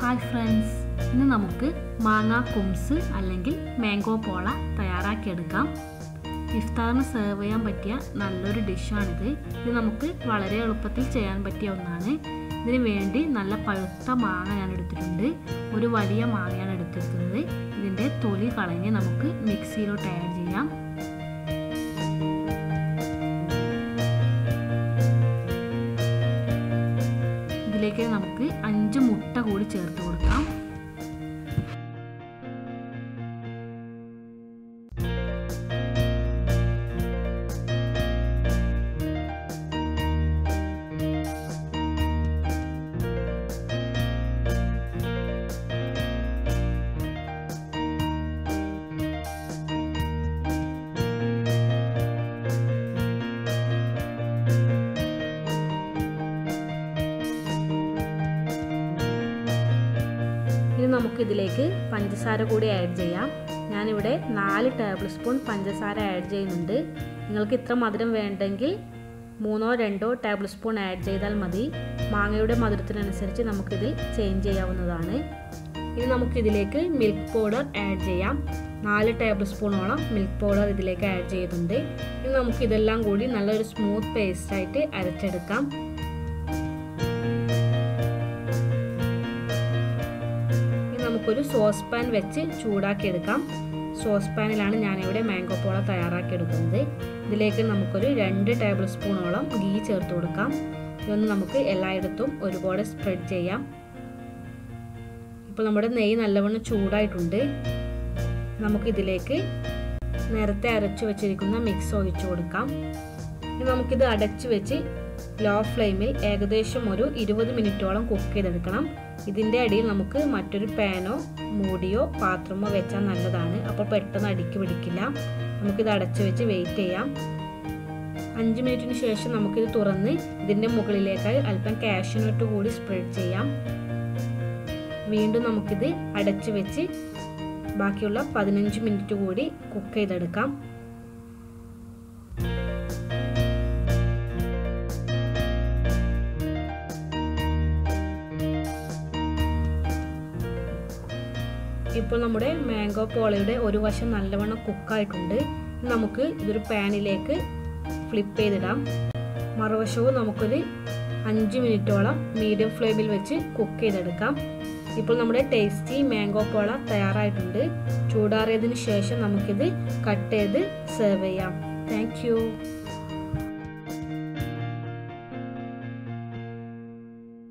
Hi friends ഇന്ന് നമുക്ക് മാങ്ങ കുംസ് അല്ലെങ്കിൽ മാംഗോ പോള തയ്യാറാക്കിയെടുക്കാം ഇഫ്താറിന് സെർവ് ചെയ്യാൻ പറ്റിയ നല്ലൊരു ഡിഷാണിത് ഇത് നമുക്ക് വളരെ എളുപ്പത്തിൽ ചെയ്യാൻ പറ്റിയ ഒന്നാണ്. ഇതിന് വേണ്ടി നല്ല പഴുത്ത മാങ്ങ ഞാൻ എടുത്തിട്ടുണ്ട്. ഒരു വലിയ മാങ്ങയാണ് എടുത്തിരിക്കുന്നത്. ഇതിന്റെ തൊലി കളഞ്ഞ് നമുക്ക് മിക്സിയിലോട്ട് ആഡ് ചെയ്യാം. ഇതിലേക്ക് നമുക്ക് അഞ്ച് മുട്ട കൂടി ചേർത്ത് കൊടുക്കാം. ഇനി നമുക്ക് ഇതിലേക്ക് പഞ്ചസാര കൂടി ആഡ് ചെയ്യാം. ഞാനിവിടെ നാല് ടേബിൾ സ്പൂൺ പഞ്ചസാര ആഡ് ചെയ്യുന്നുണ്ട്. നിങ്ങൾക്ക് ഇത്ര മധുരം വേണ്ടെങ്കിൽ മൂന്നോ രണ്ടോ ടേബിൾ സ്പൂൺ ആഡ് ചെയ്താൽ മതി. മാങ്ങയുടെ മധുരത്തിനനുസരിച്ച് നമുക്കിതിൽ ചേഞ്ച് ചെയ്യാവുന്നതാണ്. ഇനി നമുക്കിതിലേക്ക് മിൽക്ക് പൗഡർ ആഡ് ചെയ്യാം. നാല് ടേബിൾ സ്പൂണോളം മിൽക്ക് പൗഡർ ഇതിലേക്ക് ആഡ് ചെയ്തിട്ടുണ്ട് ഇനി നമുക്കിതെല്ലാം കൂടി നല്ലൊരു സ്മൂത്ത് പേസ്റ്റായിട്ട് അരച്ചെടുക്കാം. നമുക്കൊരു സോസ് പാൻ വെച്ച് ചൂടാക്കിയെടുക്കാം. സോസ് പാനിലാണ് ഞാനിവിടെ മാംഗോ പോള തയ്യാറാക്കിയെടുക്കുന്നത്. ഇതിലേക്ക് നമുക്കൊരു രണ്ട് ടേബിൾ സ്പൂണോളം ഗീ ചേർത്ത് കൊടുക്കാം. ഇതൊന്ന് നമുക്ക് എല്ലായിടത്തും ഒരുപോലെ സ്പ്രെഡ് ചെയ്യാം. ഇപ്പോൾ നമ്മുടെ നെയ്യ് നല്ലവണ്ണം ചൂടായിട്ടുണ്ട്. നമുക്കിതിലേക്ക് നേരത്തെ അരച്ചു വെച്ചിരിക്കുന്ന മിക്സ് ഒഴിച്ചു കൊടുക്കാം. ഇനി നമുക്കിത് അടച്ചു വെച്ച് ലോ ഫ്ലെയിമിൽ ഏകദേശം ഒരു ഇരുപത് മിനിറ്റോളം കുക്ക് ചെയ്തെടുക്കണം. ഇതിന്റെ അടിയിൽ നമുക്ക് മറ്റൊരു പാനോ മൂടിയോ പാത്രമോ വെച്ചാൽ നല്ലതാണ്. അപ്പോൾ പെട്ടെന്ന് അടുക്കി പിടിക്കില്ല. നമുക്കിത് അടച്ചു വെച്ച് വെയിറ്റ് ചെയ്യാം. അഞ്ച് മിനിറ്റിന് ശേഷം നമുക്കിത് തുറന്ന് ഇതിന്റെ മുകളിലേക്കായി അല്പം കാഷ്യനോട്ട് കൂടി സ്പ്രെഡ് ചെയ്യാം. വീണ്ടും നമുക്കിത് അടച്ചു വെച്ച് ബാക്കിയുള്ള പതിനഞ്ച് മിനിറ്റ് കൂടി കുക്ക് ചെയ്തെടുക്കാം. ഇപ്പോൾ നമ്മുടെ മാംഗോ പോളയുടെ ഒരു വശം നല്ലവണ്ണം കുക്കായിട്ടുണ്ട് നമുക്ക് ഇതൊരു പാനിലേക്ക് ഫ്ലിപ്പ് ചെയ്തിടാം. മറുവശവും നമുക്കൊരു അഞ്ച് മിനിറ്റോളം മീഡിയം ഫ്ലെയിമിൽ വെച്ച് കുക്ക് ചെയ്തെടുക്കാം. ഇപ്പോൾ നമ്മുടെ ടേസ്റ്റി മാംഗോ പോള തയ്യാറായിട്ടുണ്ട്. ചൂടാറിയതിന് ശേഷം നമുക്കിത് കട്ട് ചെയ്ത് സെർവ് ചെയ്യാം. താങ്ക്